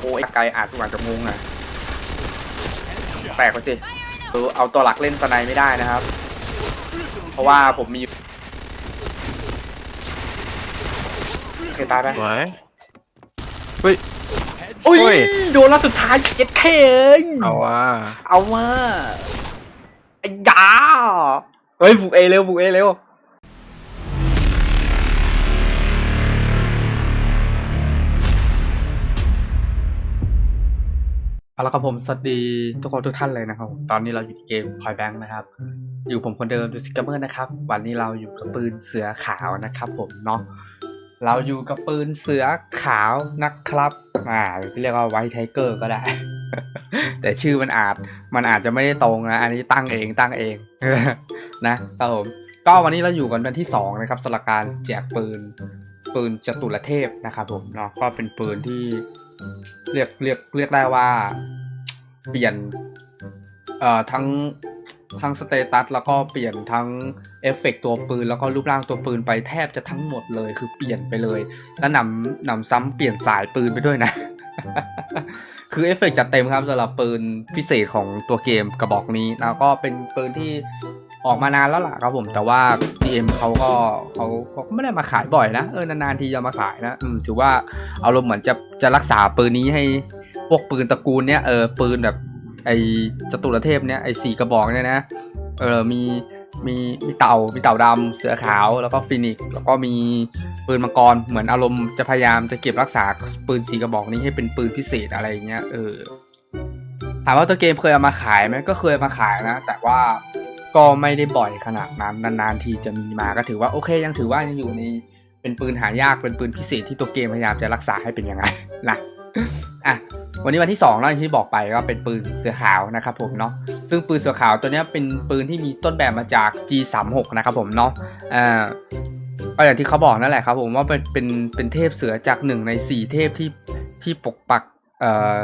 โอ้ยไกลอาจทุกอย่างจะงงอะแปลกไปสิเออเอาตัวหลักเล่นสไนไม่ได้นะครับ เพราะว่าผมมีโอเคตายไปสวยอุ้ยโอ้ยโดนแล้วสุดท้ายเจ็ดเคเอ้ยเอาว่า เอามาไอ้ยาเฮ้ยบุกเอเร็วบุกเอเร็ว เอาละครับผมสวัสดีทุกคนทุกท่านเลยนะครับ ตอนนี้เราอยู่ที่เกม Point Bank นะครับ อยู่ผมคนเดิมดูซิกเกอร์นะครับ วันนี้เราอยู่กับปืนเสือขาวนะครับ ผมเนาะเราอยู่กับปืนเสือขาวนะครับอ่าเรียกว่าไวท์ไทเกอร์ก็ได้ แต่ชื่อมันอาจมันอาจจะไม่ได้ตรงนะ อันนี้ตั้งเองตั้งเองนะครับผมก็วันนี้เราอยู่กันวันที่สองนะครับสำหรับการแจกปืนปืนจตุรเทพนะครับผมเนาะก็เป็นปืนที่ เรียกเรียกเรียกได้ว่า เปลี่ยน เอ่อทั้งทั้งสเตตัสแล้วก็เปลี่ยนทั้งเอฟเฟกต์ตัวปืน แล้วก็รูปร่างตัวปืนไปแทบจะทั้งหมดเลยคือเปลี่ยนไปเลย แล้วหนำหนำซ้ำเปลี่ยนสายปืนไปด้วยนะ คือเอฟเฟกต์จัดเต็มครับสำหรับปืนพิเศษของตัวเกมกระบอกนี้แล้วก็เป็นปืนที่ ออกมานานแล้วล่ะครับผมแต่ว่า DM เขาก็เขาเขาก็ไม่ได้มาขายบ่อยนะเออนานๆทีจะมาขายนะอืมถือว่าอารมณ์เหมือนจะจะรักษาปืนนี้ให้พวกปืนตระกูลเนี้ยเออปืนแบบไอจตุรเทพเนี้ยไอสี่กระบอกเนี่ยนะเออมีมีมีเต่ามีเต่าดำเสือขาวแล้วก็ฟินิกแล้วก็มีปืนมังกรเหมือนอารมณ์จะพยายามจะเก็บรักษาปืนสีกระบอกนี้ให้เป็นปืนพิเศษอะไรเงี้ยเออถามว่าตัวเกมเคยเอามาขายไหมก็เคยเอามาขายนะ แต่ว่า ก็ไม่ได้บ่อยขนาดนั้นนานๆทีจะมีมาก็ถือว่าโอเค ยังถือว่ายังอยู่ในเป็นปืนหายากเป็นปืนพิเศษที่ตัวเกมพยายามจะรักษาให้เป็นยังไงนะอะวันนี้วันที่สองแล้วอย่างที่บอกไปก็เป็นปืนเสือขาวนะครับผมเนาะซึ่งปืนเสือขาวตัวเนี้ยเป็นปืนที่มีต้นแบบมาจาก G36 นะครับผมเนาะอ่าก็อย่างที่เขาบอกนั่นแหละครับผมว่าเป็นเป็นเป็นเทพเสือจากหนึ่งในสี่เทพที่ที่ปกปักเอ่อ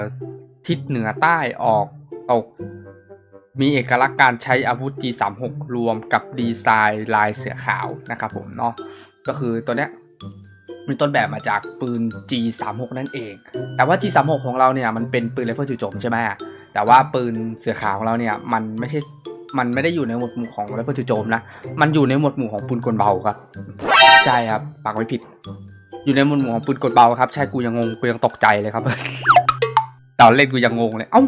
ทิศเหนือใต้ออกตก มีเอกลักษณ์การใช้อาวุธ G36 รวมกับดีไซน์ลายเสือขาวนะครับผมเนาะก็คือตัวเนี้ยมีต้นแบบมาจากปืน G36 นั่นเอง แต่ว่า G36 ของเราเนี่ยมันเป็นปืนไรเฟิลจู่โจมใช่ไหมแต่ว่าปืนเสือขาวของเราเนี่ยมันไม่ใช่มันไม่ได้อยู่ในหมวดหมู่ของไรเฟิลจู่โจมนะมันอยู่ในหมวดหมู่ของปืนกลเบาครับใช่ครับปากไม่ผิด อยู่ในหมวดหมู่ของปืนกลเบาครับใช่กูยังงงกูยังตกใจเลยครับตอนเล่นกูยังงงเลยเอ้า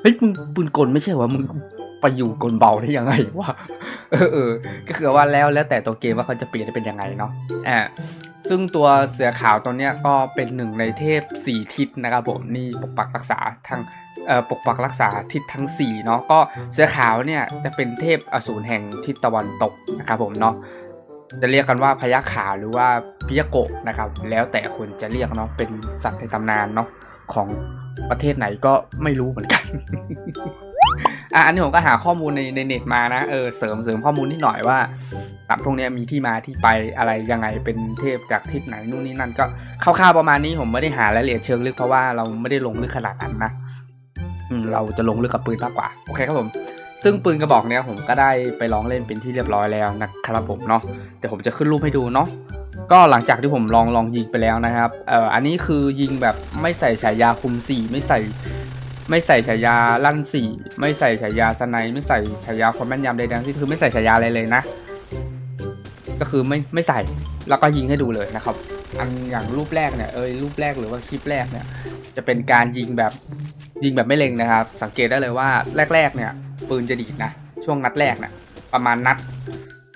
เฮ้ยมึงปืนกลไม่ใช่เหรอมึงไปอยู่กลเบาได้ยังไงวะเออเออก็คือว่าแล้วแล้วแต่ตัวเกมว่าเขาจะเปลี่ยนเป็นยังไงเนาะอ่าซึ่งตัวเสือขาวตัวเนี้ยก็เป็นหนึ่งในเทพสี่ทิศนะครับผมนี่ปกปักรักษาทั้งเอ่อปกปักรักษาทิศทั้งสี่เนาะก็เสือขาวเนี่ยจะเป็นเทพอสูรแห่งทิศตะวันตกนะครับผมเนาะจะเรียกกันว่าพยัคฆ์ขาวหรือว่าพิยโกะนะครับ แล้วแต่คนจะเรียกเนาะเป็นสัตว์ในตำนานเนาะของ ประเทศไหนก็ไม่รู้เหมือนกันอะอันนี้ผมก็หาข้อมูลในในเน็ตมานะเออเสริมเสริมข้อมูลนิดหน่อยว่าสัตว์พวกนี้มีที่มาที่ไปอะไรยังไงเป็นเทพจากทิศไหนนู่นนี่นั่นก็คร่าวๆประมาณนี้ผมไม่ได้หารายละเอียดเชิงลึกเพราะว่าเราไม่ได้ลงลึกขนาดนั้นนะเราจะลงลึกกับปืนมากกว่าโอเคครับผม ซึ่งปืนกระบอกเนี้ยผมก็ได้ไปลองเล่นเป็นที่เรียบร้อยแล้วนะครับผมเนาะเดี๋ยวผมจะขึ้นรูปให้ดูเนาะ ก็หลังจากที่ผมลองลองยิงไปแล้วนะครับเอ่ออันนี้คือยิงแบบไม่ใส่ฉายาคุมสี่ไม่ใส่ ไม่ใส่ฉายาลั่นสี่ไม่ใส่ฉายาสไนไม่ใส่ฉายาความแม่นยำใดๆทั้งสิ้นคือไม่ใส่ฉายาอะไรเลยนะ ก็คือไม่ไม่ใส่แล้วก็ยิงให้ดูเลยนะครับ อันอย่างรูปแรกเนี่ยเอยรูปแรกหรือว่าคลิปแรกเนี่ย จะเป็นการยิงแบบยิงแบบไม่เล็งนะครับ สังเกตได้เลยว่าแรก ๆ เนี่ย ปืนจะดีดนะ ช่วงนัดแรกเนี่ยประมาณนัด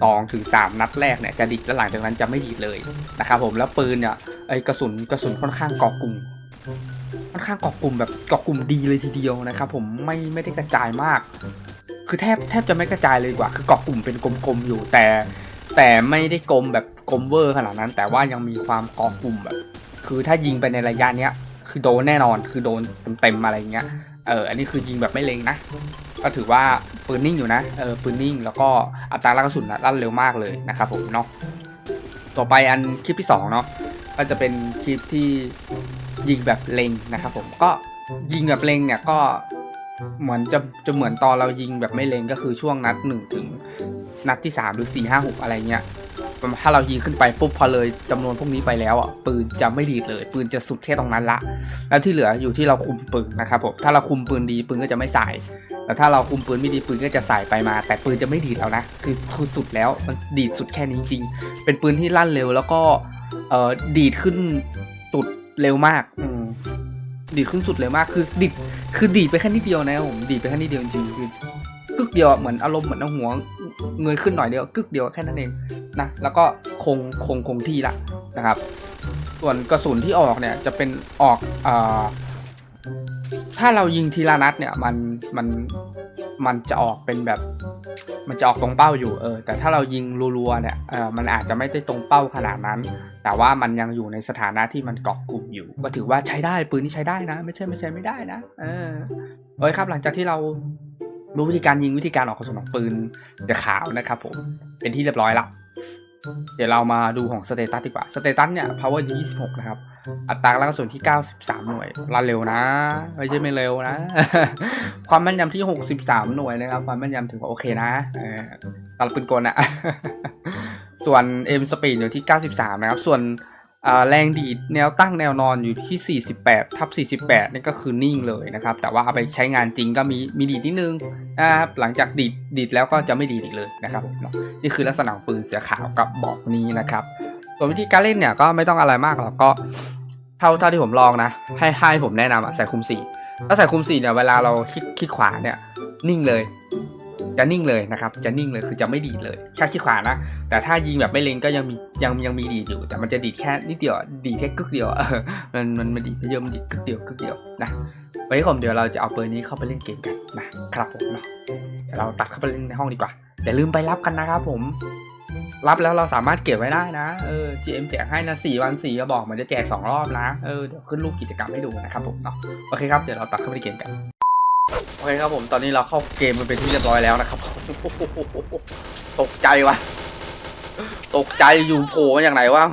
สองถึงสามนัดแรกเนี่ยจะดีดแล้วหลังจากนั้นจะไม่ดีดเลยนะครับผมแล้วปืนเนี่ยไอกระสุนกระสุนค่อนข้างเกาะกลุ่มค่อนข้างเกาะกลุ่มแบบเกาะกลุ่มดีเลยทีเดียวนะครับผมไม่ไม่ได้กระจายมาก คือแทบแทบจะไม่กระจายเลยกว่า คือเกาะกลุ่มเป็นกลมๆอยู่แต่ แต่ไม่ได้กลมแบบกลมเวอร์ขนาดนั้น แต่ว่ายังมีความเกาะกลุ่มแบบ คือถ้ายิงไปในระยะเนี้ยคือโดนแน่นอนคือโดนเต็มๆอะไรเงี้ย เอออันนี้คือยิงแบบไม่เล็งนะ ก็ถือว่าปืนนิ่งอยู่นะเออปืนนิ่ง แล้วก็อัตรากระสุนนะลั่นเร็วมากเลยนะครับผมเนาะต่อไปอันคลิปที่สองเนาะก็จะเป็นคลิปที่ยิงแบบเล็งนะครับผมก็ยิงแบบเล็งเนี่ยก็เหมือนจะจะเหมือนตอนเรายิงแบบไม่เล็งก็คือช่วงนัดหนึ่งถึงนัดที่สามหรือสี่ห้าหกอะไรเงี้ย ถ้าเรายิงขึ้นไปปุ๊บพอเลยจำนวนพวกนี้ไปแล้วอะปืนจะไม่ดีดเลย ปืนจะสุดแค่ตรงนั้นละ แล้วที่เหลืออยู่ที่เราคุมปืนนะครับผมถ้าเราคุมปืนดีปืนก็จะไม่สายแต่ถ้าเราคุมปืนไม่ดีปืนก็จะสายไปมา แต่ปืนจะไม่ดีดแล้วนะคือคือสุดแล้วมันดีดสุดแค่นี้จริงๆเป็นปืนที่ลั่นเร็วแล้วก็เอ่อดีดขึ้นสุดเร็วมากอืมดีดขึ้นสุดเร็วมากคือดีดคือดีดไปแค่นิดเดียวนะผมดีดไปแค่นิดเดียวจริงๆคือ กึกเดียวเหมือนอารมณ์เหมือนเอาหัว เงยขึ้นหน่อยเดียวกึกเดียวแค่นั้นเองนะแล้วก็คงคงคงที่ละนะครับ ส่วนกระสุนที่ออกเนี่ยจะเป็นออกอถ้าเรายิงทีละนัดเนี่ยมันมันมันจะออกเป็นแบบ มันจะออกตรงเป้าอยู่เออ แต่ถ้าเรายิงรัวๆเนี่ยเออมันอาจจะไม่ได้ตรงเป้าขนาดนั้น แต่ว่ามันยังอยู่ในสถานะที่มันเกาะกลุ่มอยู่ ก็ถือว่าใช้ได้ปืนนี้ใช้ได้นะ ไม่ใช่ไม่ใช่ไม่ได้นะ เออโอเคครับ หลังจากที่เรา รู้วิธีการยิงวิธีการออกกระสุนของปืนเสือขาวนะครับผมเป็นที่เรียบร้อยละเดี๋ยวเรามาดูของสเตตัสดีกว่าสเตตัสเนี่ย power อยู่26 นะครับ อัตราการกระสุนที่ 93 หน่วยรันเร็วนะ ไม่ใช่ไม่เร็วนะ ความแม่นยำที่ 63 หน่วยนะครับ ความแม่นยำถือว่าโอเคนะเออตอนปืนกลอะส่วน M speed อยู่ที่ 93 นะครับ ส่วนอ่า แรงดีดแนวตั้งแนวนอนอยู่ที่ 48 ทับ 48 นี่ก็คือนิ่งเลยนะครับ แต่ว่าเอาไปใช้งานจริงก็มีมีดีดนิดนึงนะครับ หลังจากดีดดีดแล้วก็จะไม่ดีดอีกเลยนะครับ นี่คือลักษณะปืนเสือขาวกับบอกนี้นะครับ ส่วนวิธีการเล่นเนี่ยก็ไม่ต้องอะไรมากหรอกก็เท่าเท่าที่ผมลองนะ ให้ให้ผมแนะนำอะใส่คุมสี่ถ้าใส่คุมสี่เนี่ยเวลาเราคลิกคลิกขวาเนี่ยนิ่งเลย จะนิ่งเลยนะครับ จะนิ่งเลยคือจะไม่ดีดเลยแค่คลิกขวานะ แต่ถ้ายิงแบบไม่เล็งก็ยังมียังยังมีดีดอยู่ แต่มันจะดีดแค่นิดเดียว ดีดแค่กึกเดียวเออมันมันมันดีดไม่เยอะมันดีดกึกเดียวกึกเดียวนะวันนี้ผมเดี๋ยวเราจะเอาปืนนี้เข้าไปเล่นเกมกันนะครับผมเนาะเดี๋ยวเราตัดเข้าไปเล่นในห้องดีกว่าอย่าลืมไปรับกันนะครับผมรับแล้วเราสามารถเก็บไว้ได้นะเออ GM แจกให้นะสี่วันสี่กระบอกมันจะแจกสองรอบนะ เออ เดี๋ยวขึ้นรูปกิจกรรมให้ดูนะครับผมเนาะ โอเคครับ เดี๋ยวเราตัดเข้าไปในเกมกัน โอเคครับผมตอนนี้เราเข้าเกมมันเป็นที่เรียบร้อยแล้วนะครับตกใจวะตกใจอยู่โผล่มาอย่างไหนวะ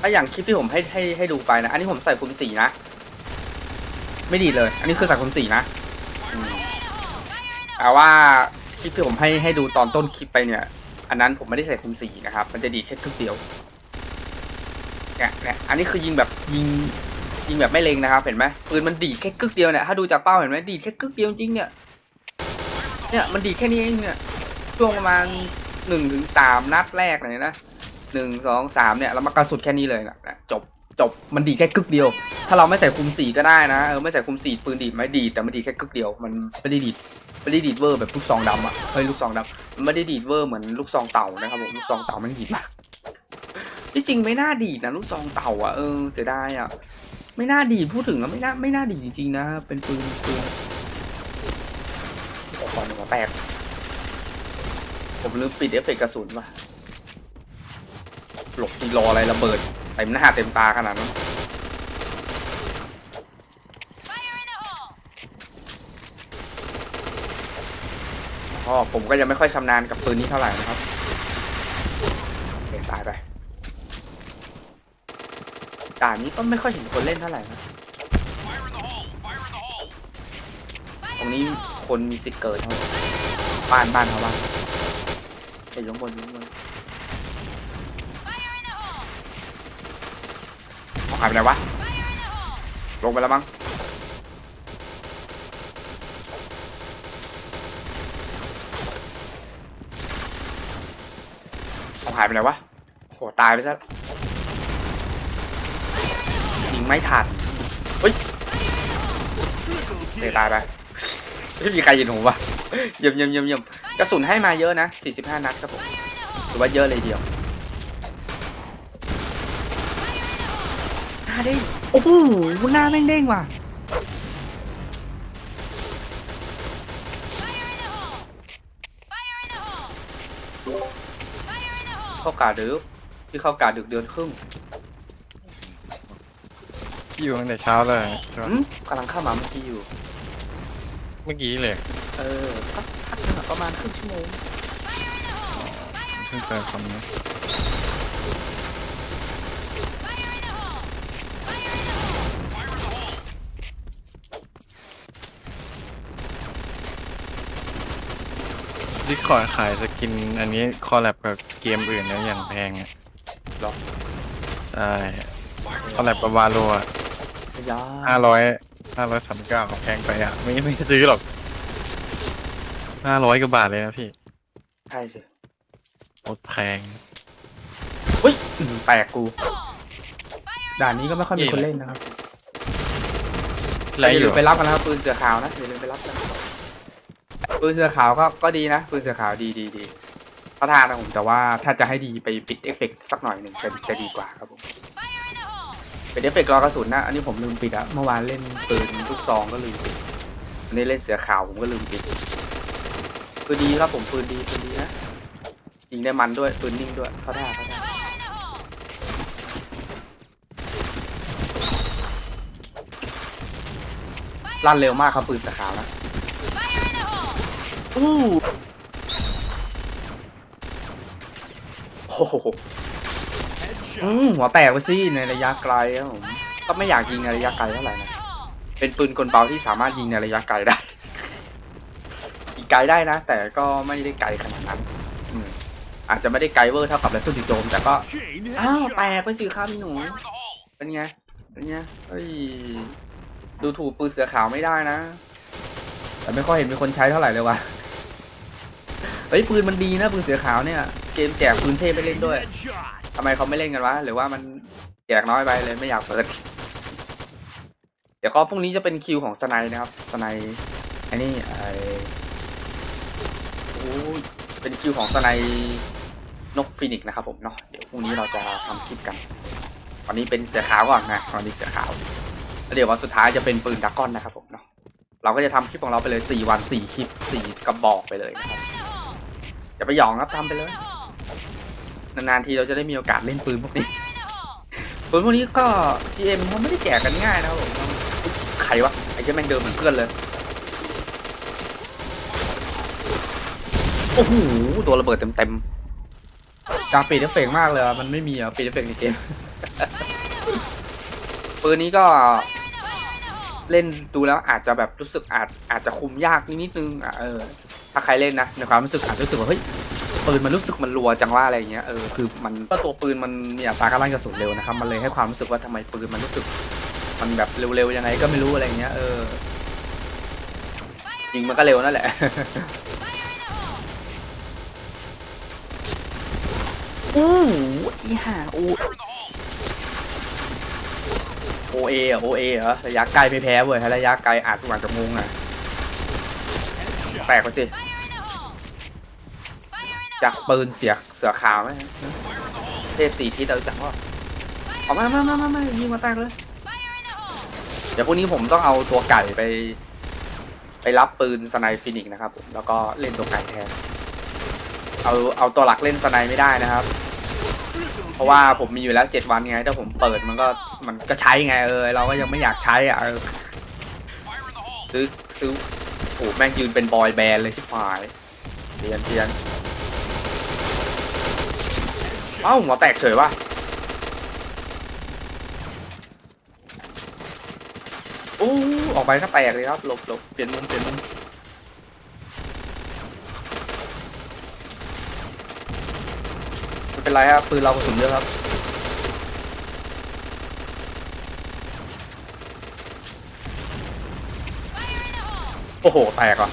ถ้าอย่างคลิปที่ผมให้ให้ให้ดูไปนะ อันนี้ผมใส่คุมสีนะ ไม่ดีเลย อันนี้คือใส่คุมสีนะอืมแต่ว่าคลิปที่ผมให้ให้ดูตอนต้นคลิปไปเนี่ย อันนั้นผมไม่ได้ใส่คุมสีนะครับ มันจะดีแค่ครึ่งเดียวเนี่ยเนี่ยอันนี้คือยิงแบบยิง ยิงแบบไม่เล็งนะครับเห็นไหมปืนมันดีดแค่กึกเดียวเนี่ยถ้าดูจากเป้าเห็นไหมดีดแค่กึกเดียวจริงเนี่ยเนี่ยมันดีดแค่นี้เองเนี่ยช่วงประมาณหนึ่งถึงสามนัดแรกเลยนะหนึ่งสองสามเนี่ยแล้วมากระสุดแค่นี้เลยนะจบจบมันดีแค่กึกเดียว ถ้าเราไม่ใส่คุมสีก็ได้นะเออไม่ใส่คุมสีปืนดีดไหม่ดีแต่มันดีแค่กึกเดียว มันไม่ได้ดีดไม่ได้ดีดเวอร์แบบลูกซองดำอะเฮ้ยลูกซองดำมันไม่ได้ดีดเวอร์เหมือนลูกซองเต่านะครับผมลูกซองเต่ามันดีดมากที่จริงไม่น่าดีดนะลูกซองเต่าอะเออเสียดายอะ ไม่น่าดีพูดถึงอะไม่น่าไม่น่าดีจริงๆนะ เป็นปืนปืนหัวควันหัวแตกผมลืมปิดเอฟเฟกต์กระสุนว่ะหลบทีรออะไรระเบิดเต็มหน้าเต็มตาขนาดนั้นก็ผมก็ยังไม่ค่อยชำนาญกับปืนนี้เท่าไหร่นะครับเตายไป ด่านนี้ก็ไม่ค่อยเห็นคนเล่นเท่าไหร่นะตรงนี้คนมีสิทธิ์เกิดท่าไหร่บ้านบ้านเขาบ้านเดี๋ยวอยข้างบนอยข้างบนเขาหายไปไหนวะลงไปแล้วมั้งเขาหายไปไหนวะโหตายไปซะ ยิงไม่ทันเฮ้ยเตะตายไปไม่มีใครยินหูวะเยี่ยมเยี่ยมเยี่ยมเยี่ยมกระสุนให้มาเยอะนะ 45 นัดครับผมถือว่าเยอะเลยเดียวหน้าเด้งโอ้โหหน้าแม่งเด้งว่ะเข้ากาดึกที่เข้ากาดึกเดือนครึ่ง อยู่ตั้งแต่เช้าเลยใช่ไหมอืมกำลังเข้ามาเมื่อกี้อยู่ เมื่อกี้เลยเออพักพักหนึ่งอะประมาณครึ่งชั่วโมงเพิ่งเจอคนนี้ดิสคอร์ดขายสกินอันนี้คอลแลบกับเกมอื่นแล้วอย่างแพงอะหรอ ใช่คอลแลบกับวาโลอะ ยาห้าร้อยห้าร้อยสามเก้าแพงไปอะ ไม่ไม่ซื้อหรอกห้าร้อยกว่าบาทเลยนะพี่ใช่สิโคตรแพง อุ้ยอื้อหือแปลกกู ด่านนี้ก็ไม่ค่อยมีคนเล่นนะครับไรอย่าอลืยู่มไปรับกันนะครับปืนเสือขาวนะอย่าลืมไปรับกันปืนเสือขาวก็ก็ดีนะปืนเสือขาวดีดีดีเขาทางนะผมแต่ว่าถ้าจะให้ดีไปปิดเอฟเฟกต์สักหน่อยหนึ่งจะจะดีกว่าครับผม เป็นเอฟเฟกต์รอกระสุนนะ อันนี้ผมลืมปิดอะเมื่อวานเล่นปืนลูกซองก็ลืมปิดอันนี้เล่นเสือขาวผมก็ลืมปิดปืนดีครับผมปืนดีปืนดีนะยิงได้มันด้วยปืนนิ่งด้วยเขาท่าเขาท่าลั่นเร็วมากครับปืนเสือขาวนะอู้โอ้โห อืมหัวแตกไปสิในระยะไกลครับผมก็ไม่อยากยิงในระยะไกลเท่าไหร่นะเป็นปืนกลเบาที่สามารถยิงในระยะไกลได้ยิงไกลได้นะ แต่ก็ไม่ได้ไกลขนาดนั้นอาจจะไม่ได้ไกลเวอร์เท่ากับแรปเปอร์ดิโจมแต่ก็อ้าวแตกไปสิครับพี่หนูเป็นไงเป็นไงเฮ้ยดูถูกปืนเสือขาวไม่ได้นะ แต่ไม่ค่อยเห็นมีคนใช้เท่าไหร่เลยว่ะเฮ้ยปืนมันดีนะปืนเสือขาวเนี่ย เกมแจกปืนเทพไปเล่นด้วย ทำไมเขาไม่เล่นกันวะ หรือว่ามันแจกน้อยไปเลยไม่อยากเปิด เดี๋ยวก็พรุ่งนี้จะเป็นคิวของสไนนะครับ สไนไอ้นี่ไอโอ้เป็นคิวของสไนนกฟินิกนะครับผมเนาะ เดี๋ยวพรุ่งนี้เราจะทำคลิปกันวันนี้เป็นเสือขาวก่อนนะวันนี้เสือขาว แล้วเดี๋ยววันสุดท้ายจะเป็นปืนดราก้อนนะครับผมเนาะ เราก็จะทำคลิปของเราไปเลยสี่วันสี่คลิปสี่กระบอกไปเลยนะครับอย่าไปหยองครับทำไปเลย นานๆทีเราจะได้มีโอกาสเล่นปืนพวกนี้ ปืนพวกนี้ก็ GM เขาไม่ได้แจกกันง่ายนะครับผมใครวะไอ้เจ้าแม่งเดิมเหมือนเพื่อนเลย โอ้โหตัวระเบิดเต็มๆจากปีดเอฟเฟกต์มากเลยอะมันไม่มีอะปีดเอฟเฟกต์ในเกม ปืนนี้ก็เล่นดูแล้วอาจจะแบบรู้สึกอาจอาจจะคุมยากนิดนึงอะเออถ้าใครเล่นนะในความรู้สึกอาจจะรู้สึกว่าเฮ้ย ปืนมันรู้สึกมันรัวจังว่าอะไรเงี้ยเออคือมันก็ตัวปืนมันมีอัตราการลั่นกระสุนเร็วนะครับมันเลยให้ความรู้สึกว่าทำไมปืนมันรู้สึก มันแบบเร็วๆยังไงก็ไม่รู้อะไรเงี้ยเออยิงมันก็เร็วนั่นแหละอู้อีห่าโอโอเออโอเอเหรอระยะไกลไม่แพ้เว้ยระยะไกลอาจจะหวังจะงงอะแปลกไปสิ จากปืนเสียเสือขาวไหมเทพสี่ทิศเราจักว่าออกมามามามามายิงมาแตกเลย เดี๋ยวพรุ่งนี้ผมต้องเอาตัวไก่ไป ไปรับปืนสไนฟินิกนะครับผมแล้วก็เล่นตัวไก่แทน เอาเอาตัวหลักเล่นสไนไม่ได้นะครับ เพราะว่าผมมีอยู่แล้วเจ็ดวันไงถ้าผมเปิดมันก็มันก็ใช้ไงเออเราก็ยังไม่อยากใช้อะซื้อซื้อโอ้แม่งยืนเป็นบอยแบนด์เลยชิบหายเทียนเทียน เอ้าหัวแตกเฉยว่ะโอ้ออกไปก็แตกเลยครับหลบหลบเปลี่ยนมุมเปลี่ยนมุมไม่เป็นไรครับปืนเรากระสุนเยอะครับโอ้โหแตกอะ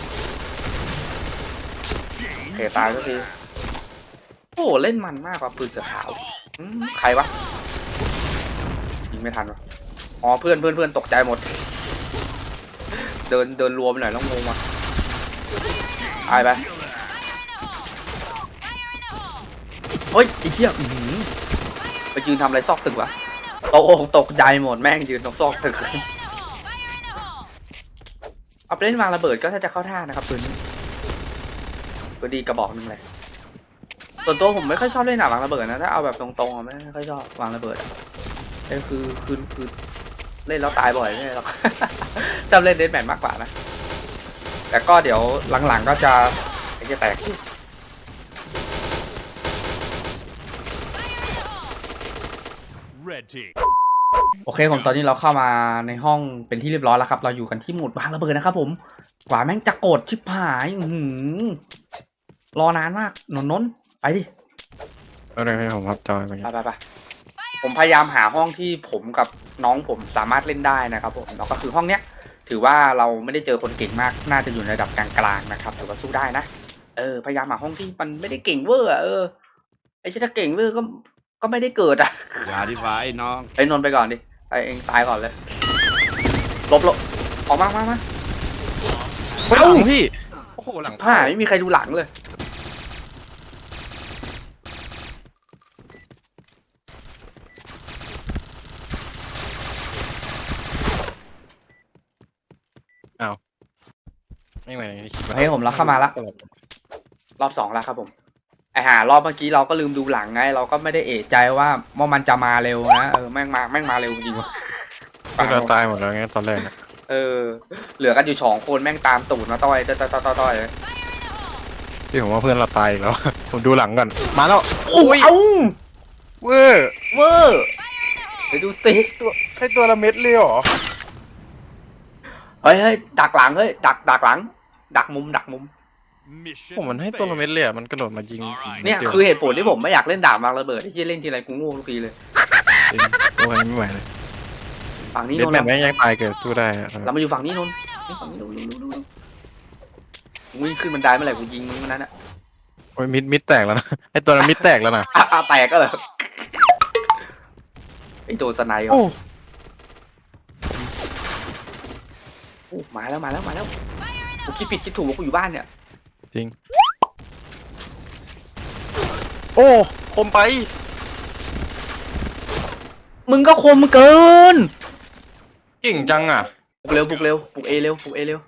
โอเคตายสักที อ้เล่นมันมากกว่าปืนเสือขาวใครวะยิงไม่ทันวะอ๋อเพื่อนเพื่อนเพื่อนตกใจหมด เดินเดินรวมหน่อยแล้วงงวะตายไปเฮ้ยไอ้เหี้ยอื้อหือไปยืนทำอะไรซอกตึกวะตกอกตกใจหมดแม่งยืนตรงซอกตึกเอาไปเล่นวางระเบิดก็ถ้าจะเข้าท่านะครับปืนนี้ปืนดีกระบอกหนึงเลย ส่วนตัวผมไม่ค่อยชอบเล่นหนังวางระเบิดนะถ้าเอาแบบตรงๆอะไม่ไม่ค่อยชอบวางระเบิดอะเอ้ยคือคือคือเล่นแล้วตายบ่อยไม่ใช่หรอกชอบเล่นเดนแมนมากกว่านะแต่ก็เดี๋ยวหลังๆก็จะไอ้จะแตก Red team. โอเคผมตอนนี้เราเข้ามาในห้องเป็นที่เรียบร้อยแล้วครับ เราอยู่กันที่โหมดวางระเบิดนะครับ ผม กว่าแม่งจะกดชิบหายอือหือรอนานมากนนท์นนท์ ไปดิเอาเลยให้ผมพับจอยไปไปไปไปผมพยายามหาห้องที่ผมกับน้องผมสามารถเล่นได้นะครับผมแล้วก็คือห้องเนี้ย ถือว่าเราไม่ได้เจอคนเก่งมาก น่าจะอยู่ในระดับกลางๆนะครับถือว่าสู้ได้นะเออพยายามหาห้องที่มันไม่ได้เก่งเวอร์อะเออไอ้ที่ถ้าเก่งเวอร์ก็ก็ไม่ได้เกิดอะอย่าดีกว่าไอ้น้องไอ้นนท์ไปก่อนดิไอ้เองตายก่อนเลยหลบหลบออกมามามาเอ้าพี่โอ้โหหลังผ้าไม่มีใครดูหลังเลย ไม่ เหมือนอย่างที่คิดว่าเฮ้ยผมรับเข้ามาละรอบสองแล้วครับผมไอหารอบเมื่อกี้เราก็ลืมดูหลังไง เราก็ไม่ได้เอะใจว่าว่ามันจะมาเร็วนะเออแม่งมาแม่งมาเร็วจริงว่ะพวกเราตายหมดแล้วไงตอนแรกน่ะเออ เหลือกันอยู่สองคนแม่งตามตูดมาต้อยต้อยต้อยต้อยต้อยเลยพี่ผมว่าเพื่อนเราตายอีกแล้ว ผมดูหลังก่อนมาแล้วโอ้ยเอ้าเวอร์เวอร์ไปดูสิตัวให้ตัวละเม็ดเลยเหรอเฮ้ยเฮ้ยดักหลังเฮ้ยดักดักหลัง ดักมุมดักมุม ผมมันให้ตัวละเม็ดเลยอะมันกระโดดมายิงเนี่ยดีวคือเหตุผลที่ผมไม่อยากเล่นดาบวางระเบิดที่เล่นทีไรกูโง่ทุกทีเลยจริงโอ้ยไม่ไหวเลยฝั่งนี้เด็นดนแมทท์แม่งยังตายเกิดสู้ได้อะเรามาอยู่ฝั่งนี้นนท์นี่ฝั่งนี้นนท์นนท์นนท์นนท์วิ่งขึ้นบันไดเมื่อไหร่กูยิงมึงมันนั้นอะโอ้ยมิดมิดแตกแล้วนะไอตัวนั้นมิดแตกแล้วนะอะอะแตกก็เลยไอ้โดนสไนด์เหรอโอ้โอ้มาแล้วมาแล้วมาแล้ว กูคิดผิดคิดถูกว่ากูอยู่บ้านเนี่ยโอ้คมไป มึงก็คมเกิน เก่งจังอะบุกเร็วบุกเร็วบุกเอเร็วบุกเอเร็ว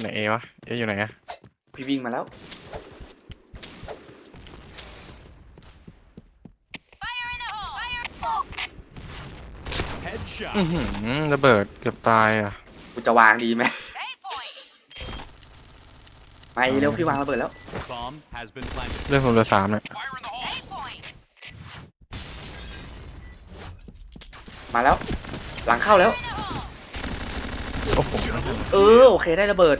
ไหนเอวะ เออยู่ไหนอะพี่วิ่งมาแล้วอือหือระเบิดเกือบตายอะ กูจะวางดีไหม ไปเร็วพี่วางระเบิดแล้ว Bomb has been planted. เรื่องผมเหลือสามเนี่ยมาแล้ว หลังเข้าแล้ว โอ้โหเออโอเคได้ระเบิด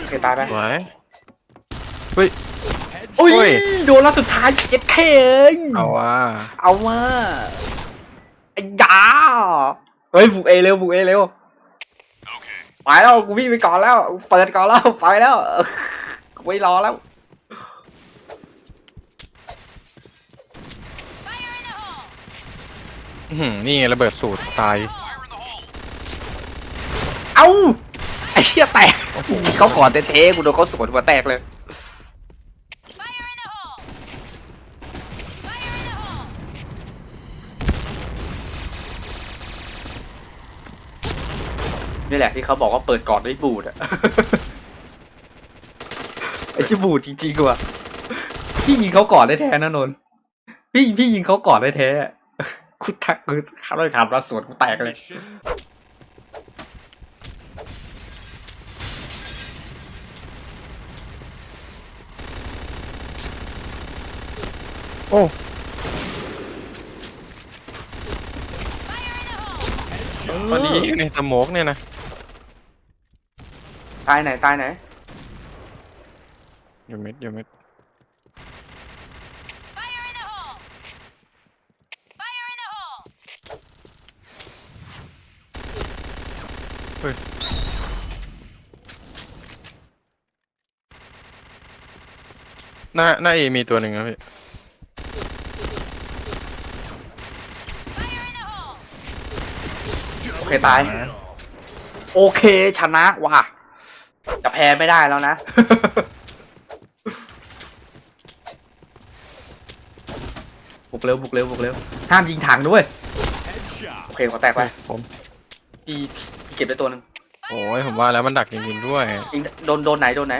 โอเคตายไปสวยอุ้ย โอ้ยโดนแล้วสุดท้ายเจ็ดเคยเอาว่าเอามาไอ้ยาเฮ้ยบุกเอเร็วบุกเอเร็วไปแล้วกูวิ่งไปก่อนแล้วเปิดก่อนแล้วไปแล้วกูไม่รอแล้ว อื้อหือนี่ไงระเบิดสูตรตาย เอ้าไอ้เชี่ยแตกเขาขอเทๆกูโดนเขาสวนหัวแตกเลย นี่แหละที่เขาบอกว่าเปิดก่อนด้วยบูดอะไอ้ที่บูดจริงๆว่ะพี่ยิงเขาก่อนได้แท้นะนนท์พี่พี่ยิงเขาก่อนได้แท้คุณทักคือขาเลยขาดมาสวนกูแตกเลย Mission โอ้ตอนนี้ในสโมกเนี่ยนะ ตายไหนตายไหน อยู่เม็ดอยู่เม็ดเฮ้ยหน้าหน้าเอมีตัวหนึ่งนะพี่โอเคตาย โอเคชนะว่ะ จะแพ้ไม่ได้แล้วนะ บุกเร็วบุกเร็วบุกเร็วห้ามยิงถังด้วย headshot. โอเคขอแตกไปผม พี่พี่เก็บได้ตัวหนึ่งโอ้ยผมว่าแล้วมันดักจริงๆด้วย ยิงโดนโดนไหนโดนไหน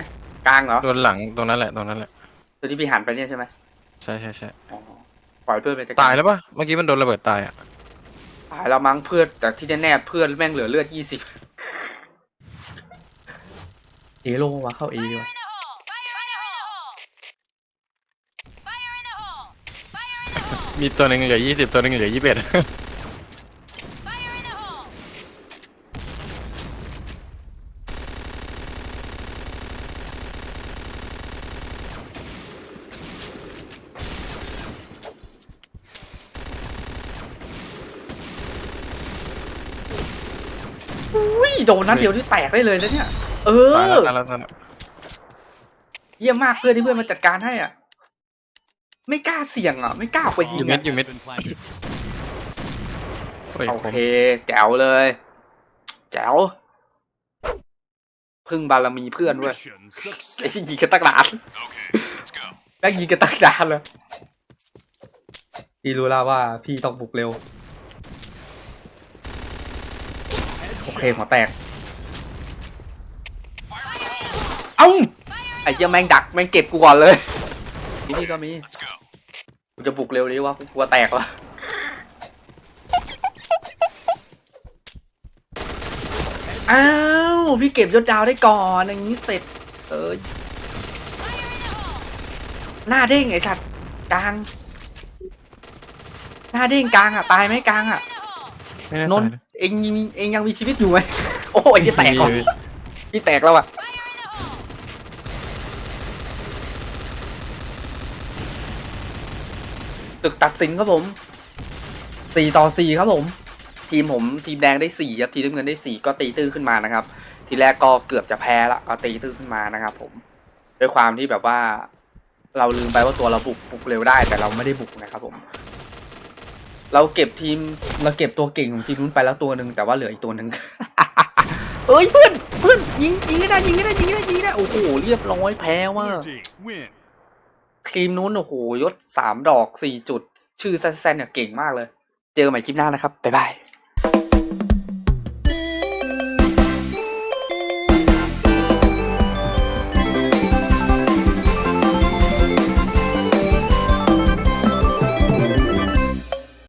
กลางเหรอโดนหลังตรงนั้นแหละตรงนั้นแหละ ตัวที่พี่หันไปเนี่ยใช่ไหมใช่ใช่ใช่อ๋อปล่อยเพื่อนไปจัดกรตายแล้วปะเมื่อกี้มันโดนระเบิดตายอะ ตายแล้วมั้งเพื่อนแต่ที่แน่ๆเพื่อนแม่งเหลือเลือดยี่สิบ เอโลวะเข้าเอวะมีตัวหนึ่งเหลือยี่สิบตัวหนึ่งเหลือยี่สิบเอ็ด Fire in the hole! อุ้ยโดนนัดเดียวที่แตกได้เลยนะเนี่ย เออตายแล้วตายแล้วตายแล้วเยี่ยมมากเพื่อนที่เพื่อนมาจัดการให้อะ ไม่กล้าเสี่ยงอะ ไม่กล้าออกไปยิงอยู่มิอะดอยู่มิด Has been planted. โอ้ยโอผมเคแจ๋วเลย แจ๋วพึ่งบารมีเพื่อนด้วย Mission ไอ้ที่ success. ยิงกันตั้งนานแม่งยิงกันตั้งนานเลยพี่รู้แล้วว่าพี่ต้องบุกเร็ว โอเคหัวแตก เอ้าไอ้เหี้ยแม่งดักแม่งเก็บกูก่อนเลยที่นี่ก็มีกูจะบุกเร็วดีวะกูกลัวแตกวะอ้าวพี่เก็บยศดาวได้ก่อนอย่างนี้เสร็จ เออหน้าเด้งไอ้สัตว์กลาง หน้าเด้งกลางอะ ตายไหมกลางอะ In the hole! ไม่แน่นใจนท์เองยังเองยังมีชีวิตอยู่ไหมโอ้ยจะแตกแล้วพี่แตกแล้วอะ Fire in the hole! ตึกตัดสินครับผมสี่ต่อสี่ครับผม ทีมผมทีมแดงได้สี่ครับทีมน้ำเงินได้สี่ก็ตีตื้อขึ้นมานะครับ ทีแรกก็เกือบจะแพ้ละก็ตีตื้อขึ้นมานะครับ ผม ด้วยความที่แบบว่า เราลืมไปว่าตัวเราบุกบุกเร็วได้แต่เราไม่ได้บุกนะครับ ผม เราเก็บทีมเราเก็บตัวเก่งของทีมนู้นไปแล้วตัวหนึ่งแต่ว่าเหลืออีกตัวหนึ่งเอ้ยเพื่อนเพื่อนยิงยิงให้ได้ยิงให้ได้ยิงให้ได้ยิงให้ได้โอ้โหเรียบร้อยแพ้ว่า ทีมนู้นโอ้โหยศสามดอกสี่จุด ชื่อแซนเนี่ยเก่งมากเลย เจอกันใหม่คลิปหน้านะครับ บ๊ายบาย